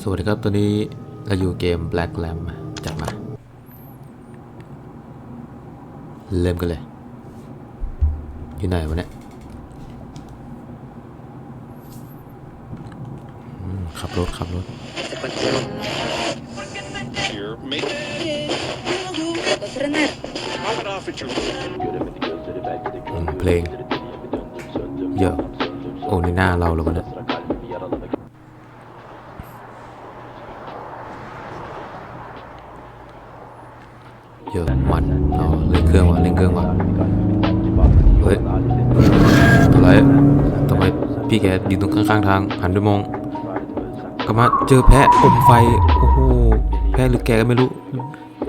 สวัสดีครับตอนนี้เราอยู่เกม Black Lamb จัดมา เริ่มกันเลย อยู่ไหนวะเนี่ยขับรถ ขับรถ เพลง เยอะ โอ้ในหน้าเราแล้ววะเนี่ย เยอะมันอ๋อเล่นเครื่องวะเล่นเครื่องวะเฮ้ยอะไรทำไมพี่แกอยู่ตรงข้างๆทางหันไปมองกลับมาเจอแพะอมไฟโอ้โหแพะหรือแกก็ไม่รู้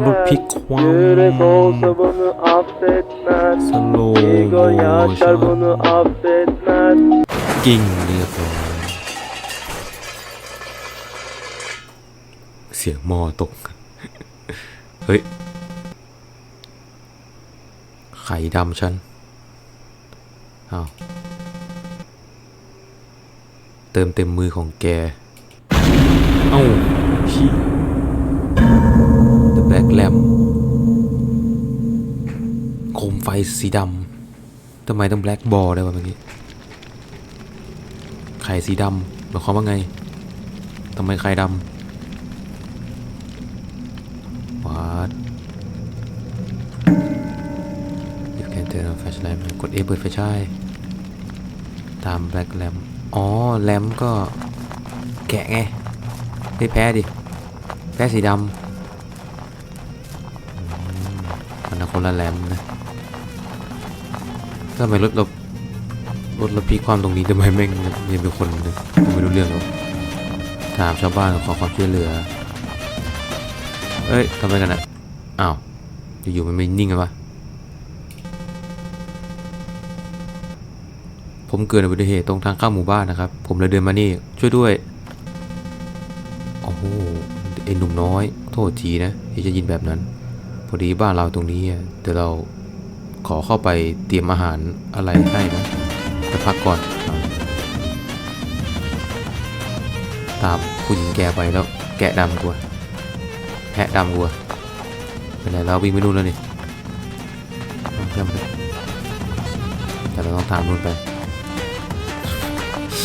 รถพลิกความสโล Ego yaşar bunu affetmez กิ้งเรียบร้อยเสียงหมอตก เฮ้ย ไข่ดำฉันอ้าวเติมเต็มมือของแก เอ้าพี่ The Black Lamb โคมไฟสีดำทำไมต้อง Black Ball ได้วะเมื่อกี้ไข่สีดำหมายความว่าไงทำไมไข่ดำ you can turn on flashlight กด A เปิดไฟฉายตาม black lamp อ๋อแลมก็แกะไงไม่แพ้ดิ แพ้สีดำมันนคนละแลมนะทำไมรถเรารถเราพลิกความตรงนี้ทำไมแม่งยังเป็นคนเลยไม่รู้เรื่องหรอกถามชาวบ้านขอความช่วยเหลือ เอ้ยทำไมกันอะ อ้าว อยู่ๆมันไม่นิ่งกันวะ ผมเกิดอุบัติเหตุตรงทางเข้าหมู่บ้านนะครับ ผมเลยเดินมานี่ช่วยด้วย โอ้โหไอ้หนุ่มน้อย โทษทีนะที่จะยินแบบนั้น พอดีบ้านเราตรงนี้เดี๋ยวเราขอเข้าไปเตรียมอาหารอะไรให้นะจะพักก่อน ตามผู้หญิงแกไปแล้ว แกะดำกว่าแพะดำกว่าเป็นไรเราวิ่งไปนู่นแล้วนี่เอาจำไปแต่เราต้องตามนู่นไป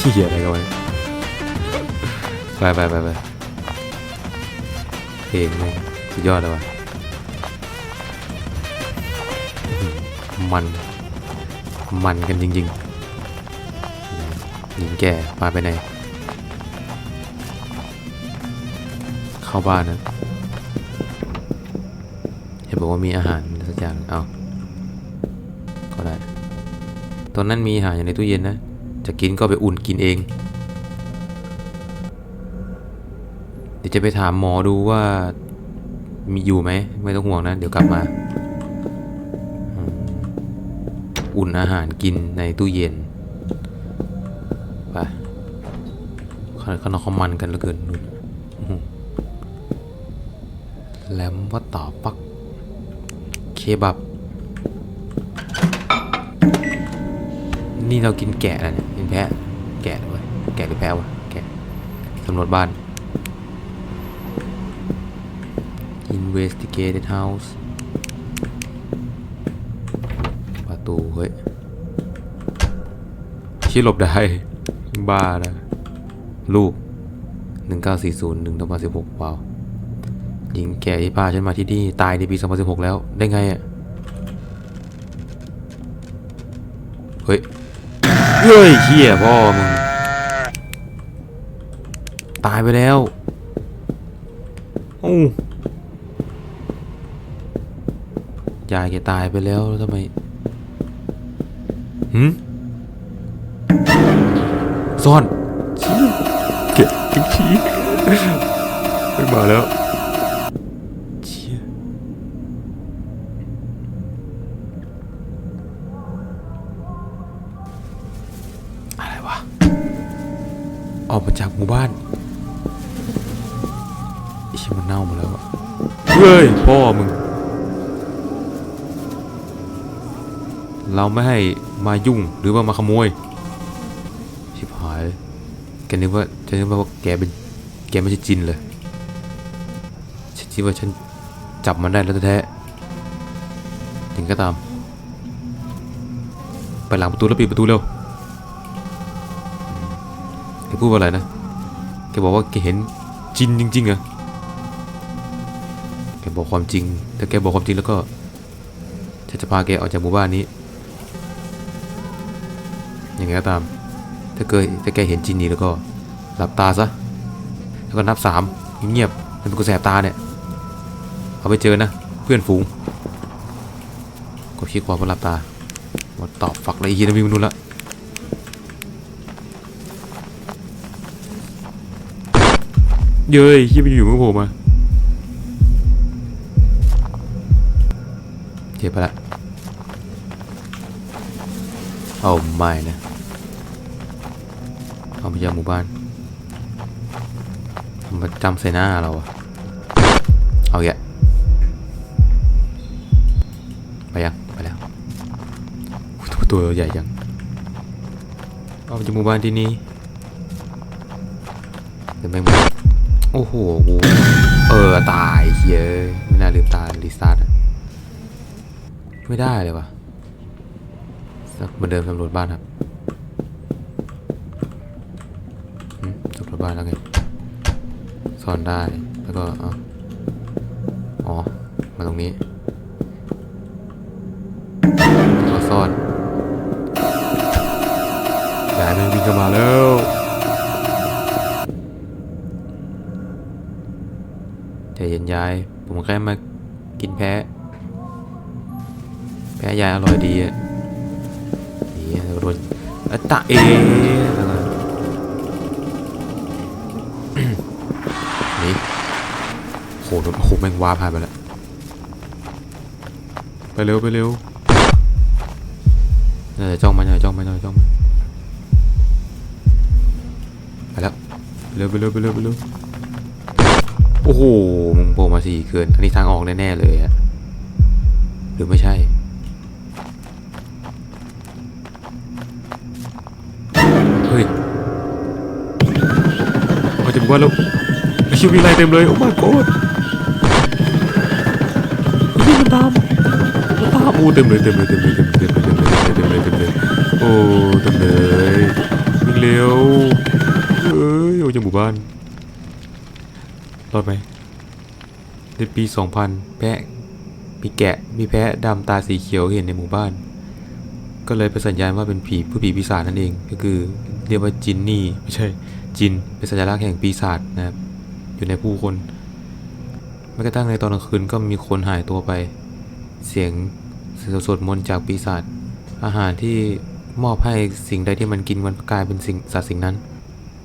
เฮียอะไรกันวะไปไปไปไปเพลงแม่งสุดยอดเลยว่ะมัน มันกันจริงๆหญิงแก่พาไปไหน เข้าบ้านนะเห็นบอกว่ามีอาหารสักอย่าง เอาก็ได้ตอนนั้นมีอาหารอยู่ในตู้เย็นนะ จะกินก็ไปอุ่นกินเอง เดี๋ยวจะไปถามหมอดูว่ามีอยู่ไหม ไม่ต้องห่วงนะ เดี๋ยวกลับมา อุ่นอาหารกินในตู้เย็นไปข้างข้างนอกเขามันกันเหลือเกินนู่นอื้อหือแหลมว่าต่อปักเคบับ นี่เรากินแกะนะเนี่ยกินแพะ แกะเลยแกะหรือแพะวะ แกะสำรวจบ้าน investigated house ประตู เฮ้ยชี้หลบได้ บ้านะลูก 1940 1 2016ว้าวหญิงแก่ที่พาฉันมาที่นี่ ตายในปี 2016 แล้ว ได้ไงอะ เฮ้ย เฮ้ยเฮียพ่อมึง ตายไปแล้วโอ้ยายแกตายไปแล้วแล้วทำไมหืมซ่อนชี้เก็บทิ้งชี้ไม่มาแล้ว บ้านไอ้ชิมันเน่าหมาแล้วอะเฮ้ยพ่อมึง เราไม่ให้มายุ่งหรือว่ามาขโมย ชิบหายแกนึกว่าจะนึกว่าแกเป็นแกไม่ใช่จินเลยฉันคิดว่าฉันจับมันได้แล้วแท้ๆถึงก็ตาม ไปหลังประตูแล้วปิดประตูเร็วแกพูดว่าอะไรนะ แกบอกว่าแกเห็นจินจริงๆเหรอแกบอกความจริง ถ้าแกบอกความจริงแล้วก็ฉันจะพาแกออกจากหมู่บ้านนี้ ยังไงก็ตาม ถ้าเกิดถ้าแกเห็นจินนี่แล้วก็หลับตาซะ แล้วก็นับสามเงียบๆมันเป็นกูแสบตาเนี่ย เอาไปเจอนะ เพื่อนฝูง ก็คิดว่าพอหลับตาหมดตอบฝักอะไรอีกทีนะพี่มนุษย์ละ เย้ยยี่ไปอยู่มือผมมาเจ็บไปละเอาไม่นะ เอาไปยังหมู่บ้านมาจำใส่หน้าเราอะเอาแยะไปยัง ไปแล้วอุ๊ยตัวตัวใหญ่ยังเอาไปจากหมู่บ้านที่นี่เดี๋ยวแม่ง โอ้โหกูเออตายเฮ้ยไม่น่าลืมตารีสตาร์ทไม่ได้เลยวะสักเหมือนเดิมสำรวจบ้านครับสำรวจบ้านแล้วไงซ่อนได้แล้วก็เอาอ๋อมาตรงนี้แล้วก็ซ่อนยายมันวิ่งเข้ามาแล้ว ใจเย็นยาย ผมแค่มากินแพะ แพะยายอร่อยดีอะนี่โดนอะตะเออะไรนี่โหโดนโอ้โหแม่งว้าผ่านไปแล้ว ไปเร็วไปเร็วเออจ้องมันเออจ้องมันเออจ้องมันไปแล้วไปเร็วไปเร็วไปเร็วไปเร็ว โอ้โหมึงโผล่มาสี่เกิน อันนี้ทางออกแน่ ๆ เลยอะหรือไม่ใช่ เฮ้ยมาจากบ้านแล้วไอ้ชิวมีอะไรเต็มเลย โอ้ my god ไอ้ชิวมันตามมันตามโอ้เต็มเลยเต็มเลยเต็มเลยเต็มเลยเต็มเลยเต็มเลยเต็มเลยเต็มเลยโอ้เต็มเลยวิ่งเร็วเอ้ยโอ้จากหมู่บ้าน รอดไหมในปี 2000 แพะ มีแกะ มีแพะดำตาสีเขียวเห็นในหมู่บ้าน ก็เลยเป็นสัญญาณว่าเป็นผีผู้ผีปีศาจนั่นเอง ก็คือเรียกว่าจินนี่ ไม่ใช่ จิน เป็นสัญลักษณ์แห่งปีศาจนะครับ อยู่ในผู้คนแม้กระทั่งในตอนกลางคืนก็มีคนหายตัวไป เสียงสวดมนต์จากปีศาจ อาหารที่มอบให้สิ่งใดที่มันกินมันกลายเป็นสิ่งสัตว์สิ่งนั้น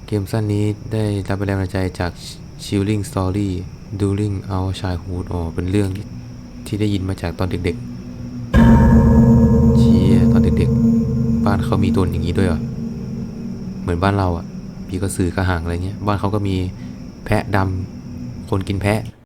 เกมสั้นนี้ได้รับแรงบันดาลใจจาก Chilling Story During Our Childhood อ๋อเป็นเรื่องที่ได้ยินมาจากตอนเด็กๆ เชียตอนเด็กๆ บ้านเขามีตัวอย่างนี้ด้วยเหรอ เหมือนบ้านเราอะ พี่ก็สื่อกระหังอะไรเงี้ย บ้านเขาก็มีแพะดำคนกินแพะ